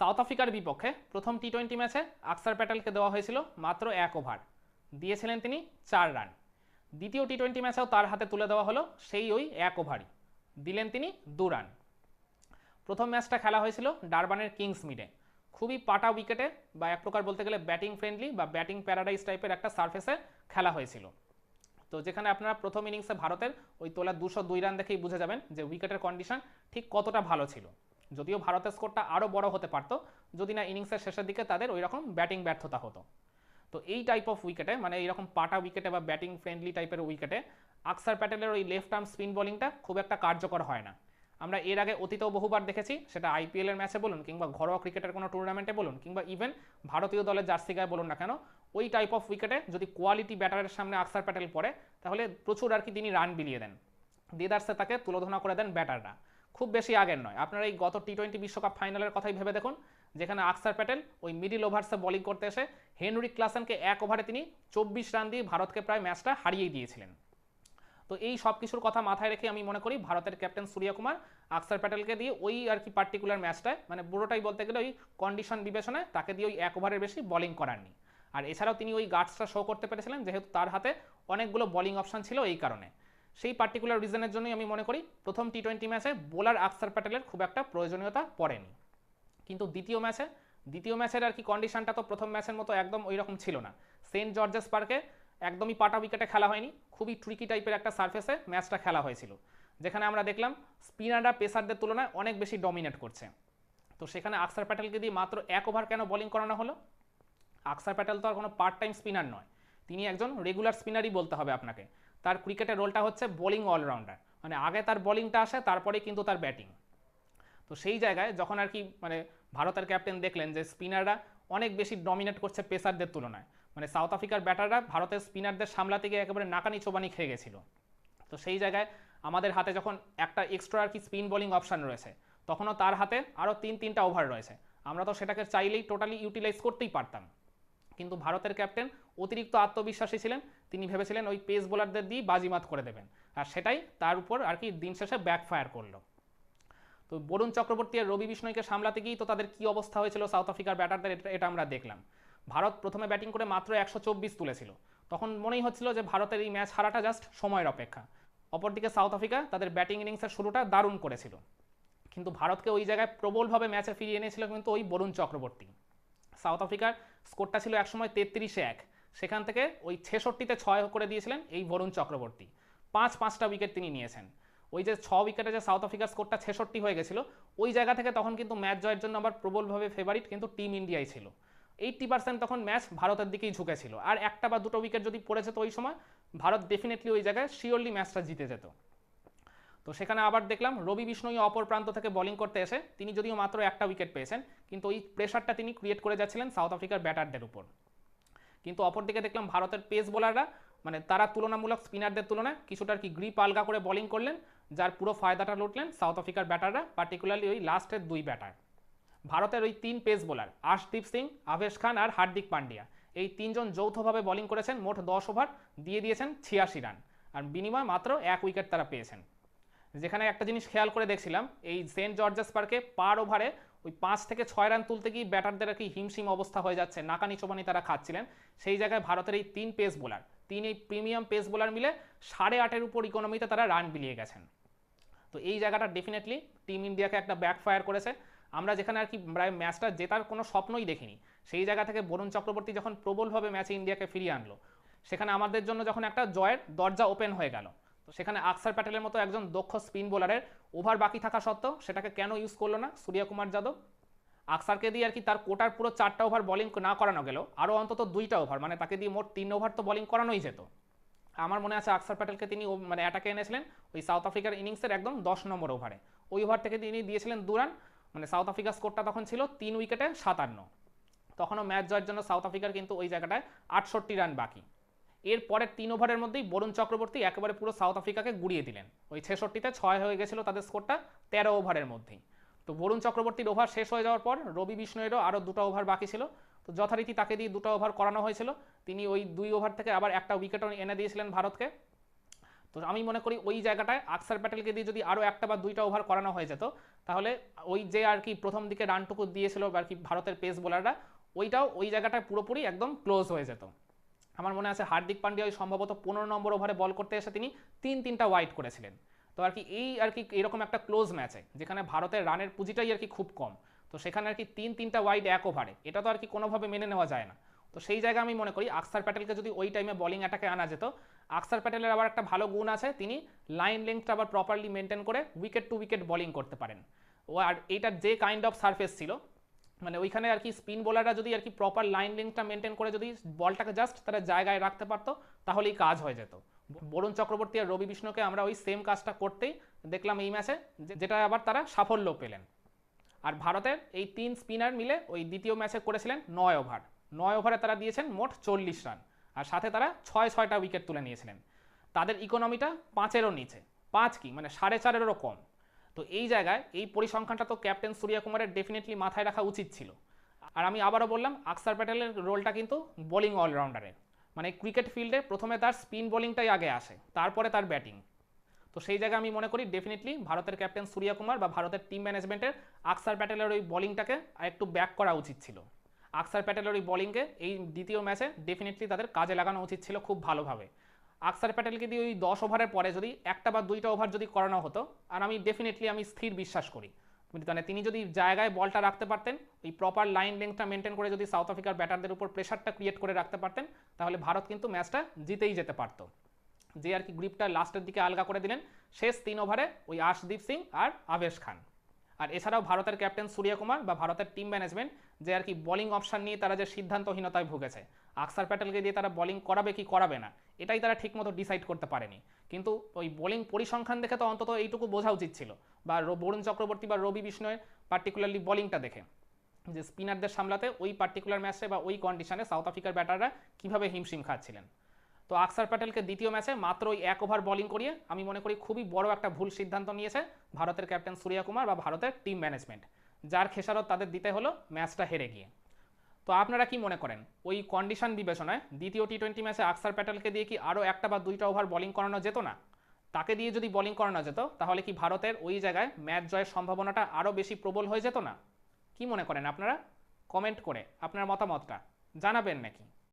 South আফ্রিকার বিপক্ষে প্রথম টি টোয়েন্টি ম্যাচে আকসার প্যাটেলকে দেওয়া হয়েছিল মাত্র এক ওভার। দিয়েছিলেন তিনি চার রান। দ্বিতীয় টি টোয়েন্টি ম্যাচেও তার হাতে তুলে দেওয়া হলো সেই ওই এক ওভারই। দিলেন তিনি দু রান। প্রথম ম্যাচটা খেলা হয়েছিল ডারবানের কিংস মিডে খুবই পাটা উইকেটে বা এক প্রকার বলতে গেলে ব্যাটিং ফ্রেন্ডলি বা ব্যাটিং প্যারাডাইজ টাইপের একটা সারফেসে খেলা হয়েছিল। তো যেখানে আপনারা প্রথম ইনিংসে ভারতের ওই তোলা দুশো দুই রান দেখেই বুঝে যাবেন যে উইকেটের কন্ডিশন ঠিক কতটা ভালো ছিল। যদিও ভারতের স্কোরটা আরও বড় হতে পারতো, যদি না ইনিংসের শেষের দিকে তাদের ওই রকম ব্যাটিং ব্যর্থতা হতো। তো এই টাইপ অফ উইকেটে মানে এইরকম পাটা উইকেটে বা ব্যাটিং ফ্রেন্ডলি টাইপের উইকেটে আকসার প্যাটেলের ওই লেফট আর্ম স্পিন বোলিংটা খুব একটা কার্যকর হয় না। আমরা এর আগে অতীতেও বহুবার দেখেছি, সেটা আইপিএলের ম্যাচে বলুন কিংবা ঘরোয়া ক্রিকেটের কোনো টুর্নামেন্টে বলুন কিংবা ইভেন ভারতীয় দলের জার্সি গায়ে বলুন না কেন, ওই টাইপ অফ উইকেটে যদি কোয়ালিটি ব্যাটারের সামনে আকসার প্যাটেল পড়ে, তাহলে প্রচুর আর কি তিনি রান বিলিয়ে দেন। দেদার্সে তাকে তুলোধনা করে দেন ব্যাটাররা খুব বেশি আগের নয়। আপনারা এই গত টি টোয়েন্টি বিশ্বকাপ ফাইনালের কথাই ভেবে দেখুন, যেখানে আকসার প্যাটেল ওই মিডিল ওভার্সে বোলিং করতে এসে হেনরি ক্লাসেনকে এক ওভারে তিনি চব্বিশ রান দিয়ে ভারতকে প্রায় ম্যাচটা হারিয়ে দিয়েছিলেন। তো এই সব কিছুর কথা মাথায় রেখে আমি মনে করি ভারতের ক্যাপ্টেন সূর্যকুমার আকসার প্যাটেলকে দিয়ে ওই আর কি পার্টিকুলার ম্যাচটায় মানে পুরোটাই বলতে গেলে ওই কন্ডিশন বিবেচনায় তাকে দিয়ে ওই এক ওভারের বেশি বোলিং করাননি। আর এছাড়াও তিনি ওই গার্ডসটা শো করতে পেরেছিলেন, যেহেতু তার হাতে অনেকগুলো বোলিং অপশন ছিল এই কারণে। সেই পার্টিকুলার রিজনের জন্যই আমি মনে করি প্রথম টি টোয়েন্টি ম্যাচে বোলার আকসার প্যাটেলের খুব একটা প্রয়োজনীয়তা পড়েনি। কিন্তু দ্বিতীয় ম্যাচে দ্বিতীয় ম্যাচের আর কি কন্ডিশনটা তো প্রথম ম্যাচের মতো একদম ওই রকম ছিল না। সেন্ট জর্জেস পার্কে একদমই পাটা উইকেটে খেলা হয়নি, খুবই ট্রিকি টাইপের একটা সার্ফেসে ম্যাচটা খেলা হয়েছিল। যেখানে আমরা দেখলাম স্পিনাররা পেসারদের তুলনায় অনেক বেশি ডমিনেট করছে। তো সেখানে আকসার প্যাটেলকে দিয়ে মাত্র এক ওভার কেন বোলিং করানো হলো? আকসার প্যাটেল তো আর কোনো পার্ট টাইম স্পিনার নয়। তিনি একজন রেগুলার স্পিনারই বলতে হবে আপনাকে। তার ক্রিকেটের রোলটা হচ্ছে বোলিং অলরাউন্ডার। মানে আগে তার বোলিংটা আসে, তারপরে কিন্তু তার ব্যাটিং। তো সেই জায়গায় যখন আর কি মানে ভারতের ক্যাপ্টেন দেখলেন যে স্পিনাররা অনেক বেশি ডমিনেট করছে পেসারদের তুলনায়। মানে সাউথ আফ্রিকার ব্যাটাররা ভারতের স্পিনারদের সামলাতে গিয়ে একেবারে নাকানি চোবানি খেয়ে গেছিল। তো সেই জায়গায় আমাদের হাতে যখন একটা এক্সট্রা আর কি স্পিন বোলিং অপশান রয়েছে, তখনও তার হাতে আরও তিন, তিনটা ওভার রয়েছে। আমরা তো সেটাকে চাইলেই টোটালি ইউটিলাইজ করতেই পারতাম। কিন্তু ভারতের ক্যাপ্টেন অতিরিক্ত আত্মবিশ্বাসী ছিলেন, তিনি ভেবেছিলেন ওই পেস বোলারদের দিয়ে বাজিমাত করে দেবেন। আর সেটাই তার উপর আর কি দিন শেষে ব্যাকফায়ার করল। তো বরুণ চক্রবর্তী আর রবি বিষ্ণয়কে সামলাতে গিয়েই তো তাদের কি অবস্থা হয়েছিল সাউথ আফ্রিকার ব্যাটারদের এটা- আমরা দেখলাম। ভারত প্রথমে ব্যাটিং করে মাত্র একশো চব্বিশ তুলেছিল। তখন মনেই হচ্ছিল যে ভারতের এই ম্যাচ হারাটা জাস্ট সময়ের অপেক্ষা। অপরদিকে সাউথ আফ্রিকা তাদের ব্যাটিং ইনিংসের শুরুটা দারুণ করেছিল। কিন্তু ভারতকে ওই জায়গায় প্রবলভাবে ম্যাচে ফিরিয়ে এনেছিল কিন্তু ওই বরুণ চক্রবর্তী। সাউথ আফ্রিকার স্কোরটা ছিল একসময় তেত্রিশে এক। সেখান থেকে ওই ছেষট্টিতে ছয় করে দিয়েছিলেন এই বরুণ চক্রবর্তী। পাঁচ পাঁচটা উইকেট তিনি নিয়েছেন। ওই যে ছ উইকেটে যে সাউথ আফ্রিকার স্কোরটা ছেষট্টি হয়ে গেছিল, ওই জায়গা থেকে তখন কিন্তু ম্যাচ জয়ের জন্য আবার প্রবলভাবে ফেভারিট কিন্তু টিম ইন্ডিয়াই ছিল। এইট্টি পার্সেন্ট তখন ম্যাচ ভারতের দিকেই ঝুঁকেছিল। আর একটা বা দুটো উইকেট যদি পড়ে যেত ওই সময় ভারত ডেফিনেটলি ওই জায়গায় শিওরলি ম্যাচটা জিতে যেত। তো সেখানে আবার দেখলাম রবি বিষ্ণুই অপর প্রান্ত থেকে বোলিং করতে এসে তিনি যদিও মাত্র একটা উইকেট পেয়েছেন, কিন্তু ওই প্রেশারটা তিনি ক্রিয়েট করে যাচ্ছিলেন সাউথ আফ্রিকার ব্যাটারদের উপর। কিন্তু অপরদিকে দেখলাম ভারতের পেস বোলাররা মানে তারা তুলনামূলক স্পিনারদের তুলনায় কিছুটা আর কি গ্রিপ আলগা করে বোলিং করলেন, যার পুরো ফায়দাটা লুটলেন সাউথ আফ্রিকার ব্যাটাররা পার্টিকুলারলি ওই লাস্টের দুই ব্যাটার ভারতের ওই তিন পেস বোলার আশদীপ সিং আভেশ খান আর হার্দিক পান্ডিয়া এই তিনজন যৌথভাবে বোলিং করেছেন মোট দশ ওভার দিয়ে দিয়েছেন ছিয়াশি রান আর বিনিময় মাত্র এক উইকেট তারা পেয়েছেন। যেখানে একটা জিনিস খেয়াল করে দেখছিলাম, এই সেন্ট জর্জেস পার্কে পার ওভারে ওই পাঁচ থেকে ছয় রান তুলতে গিয়ে ব্যাটারদের আর কি হিমশিম অবস্থা হয়ে যাচ্ছে। নাকানি চোবানি তারা খাচ্ছিলেন। সেই জায়গায় ভারতের এই তিন পেস বোলার, তিন এই প্রিমিয়াম পেস বোলার মিলে সাড়ে আটের উপর ইকোনমিতে তারা রান বিলিয়ে গেছেন। তো এই জায়গাটা ডেফিনেটলি টিম ইন্ডিয়াকে একটা ব্যাকফায়ার করেছে। আমরা যেখানে আর কি প্রায় ম্যাচটা জেতার কোনো স্বপ্নই দেখিনি। সেই জায়গা থেকে বরুণ চক্রবর্তী যখন প্রবলভাবে ম্যাচে ইন্ডিয়াকে ফিরিয়ে আনলো, সেখানে আমাদের জন্য যখন একটা জয়ের দরজা ওপেন হয়ে গেল তো সেখানে আকসার প্যাটেলের মতো একজন দক্ষ স্পিন বোলারের ওভার বাকি থাকা সত্ত্বেও সেটাকে কেন ইউজ করল না সূর্যকুমার যাদব? আকসারকে দিয়ে আর কি তার কোটার পুরো চারটা ওভার বোলিং না করানো গেল, আরও অন্তত দুইটা ওভার মানে তাকে দিয়ে মোট তিন ওভার তো বোলিং করানোই যেত। আমার মনে আছে আকসার প্যাটেলকে তিনি মানে অ্যাটাকে এনেছিলেন ওই সাউথ আফ্রিকার ইনিংসের একদম দশ নম্বর ওভারে। ওই ওভার থেকে তিনি দিয়েছিলেন দু রান মানে সাউথ আফ্রিকার স্কোরটা তখন ছিল তিন উইকেটে সাতান্ন। তখনও ম্যাচ জয়ের জন্য সাউথ আফ্রিকার কিন্তু ওই জায়গাটায় আটষট্টি রান বাকি। এর পরের তিন ওভারের মধ্যেই বরুণ চক্রবর্তী একেবারে পুরো সাউথ আফ্রিকাকে গুড়িয়ে দিলেন। ওই ছেষট্টিতে ছয় হয়ে গেছিল তাদের স্কোরটা তেরো ওভারের মধ্যেই। তো বরুণ চক্রবর্তীর ওভার শেষ হয়ে যাওয়ার পর রবি বিষ্ণয়েরও আরও দুটো ওভার বাকি ছিল। তো যথারীতি তাকে দিয়ে দুটো ওভার করানো হয়েছিল। তিনি ওই দুই ওভার থেকে আবার একটা উইকেটও এনে দিয়েছিলেন ভারতকে। তো আমি মনে করি ওই জায়গাটায় আকসার প্যাটেলকে দিয়ে যদি আরও একটা বা দুইটা ওভার করানো হয়ে যেত, তাহলে ওই যে আর কি প্রথম দিকে রানটুকু দিয়েছিল আর কি ভারতের পেস বোলাররা ওইটাও ওই জায়গাটায় পুরোপুরি একদম ক্লোজ হয়ে যেত। আমার মনে আছে হার্দিক পান্ডিয়া সম্ভবত পনেরো নম্বর ওভারে বল করতে এসে তিনি তিন তিনটা ওয়াইড করেছিলেন। তো আর কি এই আর কি এরকম একটা ক্লোজ ম্যাচে যেখানে ভারতের রানের পুঁজিটাই আর কি খুব কম, তো সেখানে আর কি তিন তিনটা ওয়াইড এক ওভারে এটা তো আর কি কোনোভাবে মেনে নেওয়া যায় না। তো সেই জায়গায় আমি মনে করি আকসার প্যাটেলকে যদি ওই টাইমে বলিং অ্যাটাকে আনা যেত, আকসার প্যাটেলের আবার একটা ভালো গুণ আছে, তিনি লাইন লেংথটা আবার প্রপারলি মেনটেন করে উইকেট টু উইকেট বলিং করতে পারেন। ও আর এইটার যে কাইন্ড অফ সারফেস ছিল মানে ওইখানে আর কি স্পিন বোলাররা যদি আর কি প্রপার লাইন লেংথটা মেনটেন করে যদি বলটাকে জাস্ট তারা জায়গায় রাখতে পারতো, তাহলেই কাজ হয়ে যেত। বরুণ চক্রবর্তী আর রবি বিষ্ণুকে আমরা ওই সেম কাজটা করতেই দেখলাম এই ম্যাচে যেটা আবার তারা সাফল্য পেলেন। আর ভারতের এই তিন স্পিনার মিলে ওই দ্বিতীয় ম্যাচে করেছিলেন নয় ওভার নয় ওভারে তারা দিয়েছেন মোট চল্লিশ রান আর সাথে তারা ছয় ছয়টা উইকেট তুলে নিয়েছিলেন। তাদের ইকোনমিটা পাঁচেরও নিচে। পাঁচ কি? মানে সাড়ে চারেরও কম। তো এই জায়গায় এই পরিসংখ্যানটা তো ক্যাপ্টেন সূর্যা কুমারের ডেফিনেটলি মাথায় রাখা উচিত ছিল। আর আমি আবারও বললাম, আকসার প্যাটেলের রোলটা কিন্তু বোলিং অলরাউন্ডারের মানে ক্রিকেট ফিল্ডে প্রথমে তার স্পিন বোলিংটাই আগে আসে, তারপরে তার ব্যাটিং তো সেই জায়গায় আমি মনে করি ডেফিনেটলি ভারতের ক্যাপ্টেন সূর্যা কুমার বা ভারতের টিম ম্যানেজমেন্টের আকসার প্যাটেলের ওই বোলিংটাকে একটু ব্যাক করা উচিত ছিল। আকসার প্যাটেলের ওই বোলিংকে এই দ্বিতীয় ম্যাচে ডেফিনেটলি তাদের কাজে লাগানো উচিত ছিল খুব ভালোভাবে। আকসার প্যাটেলকে দিয়ে ওই দশ ওভারের পরে যদি একটা বা দুইটা ওভার যদি করানো হতো, আর আমি ডেফিনেটলি আমি স্থির বিশ্বাস করি। মানে তিনি যদি জায়গায় বলটা রাখতে পারতেন, ওই প্রপার লাইন লেংথটা মেনটেন করে যদি সাউথ আফ্রিকার ব্যাটারদের উপর প্রেশারটা ক্রিয়েট করে রাখতে পারতেন, তাহলে ভারত কিন্তু ম্যাচটা জিতেই যেতে পারতো। যে আর কি গ্রিপটা লাস্টের দিকে আলগা করে দিলেন, শেষ তিন ওভারে ওই আশদীপ সিং আর আবেশ খান। আর এছাড়াও ভারতের ক্যাপ্টেন সূর্যকুমার বা ভারতের টিম ম্যানেজমেন্ট যে আর কি বোলিং অপশন নিয়ে তারা যে সিদ্ধান্তহীনতায় ভুগেছে, আকসার প্যাটেলকে দিয়ে তারা বোলিং করাবে কি করাবে না, এটাই তারা ঠিকমতো ডিসাইড করতে পারেনি। কিন্তু ওই বোলিং পরিসংখ্যান দেখে তো অন্তত এইটুকু বোঝা উচিত ছিল, বা বরুণ চক্রবর্তী বা রবি বিষ্ণয়ের পার্টিকুলারলি বোলিংটা দেখে, যে স্পিনারদের সামলাতে ওই পার্টিকুলার ম্যাচে বা ওই কন্ডিশনে সাউথ আফ্রিকার ব্যাটাররা কীভাবে হিমশিম খাচ্ছিলেন। তো আকসার প্যাটেলকে দ্বিতীয় ম্যাচে মাত্র ওই এক ওভার বোলিং করিয়ে আমি মনে করি খুবই বড় একটা ভুল সিদ্ধান্ত নিয়েছে ভারতের ক্যাপ্টেন সূর্যা কুমার বা ভারতের টিম ম্যানেজমেন্ট যার খেসারত তাদের দিতে হলো ম্যাচটা হেরে গিয়ে। তো আপনারা কি মনে করেন? ওই কন্ডিশন বিবেচনায় দ্বিতীয় টি টোয়েন্টি ম্যাচে আকসার প্যাটেলকে দিয়ে কি আরও একটা বা দুইটা ওভার বোলিং করানো যেত না? তাকে দিয়ে যদি বোলিং করানো যেত, তাহলে কি ভারতের ওই জায়গায় ম্যাচ জয়ের সম্ভাবনাটা আরও বেশি প্রবল হয়ে যেত না? কি মনে করেন আপনারা? কমেন্ট করে আপনার মতামতটা জানাবেন নাকি?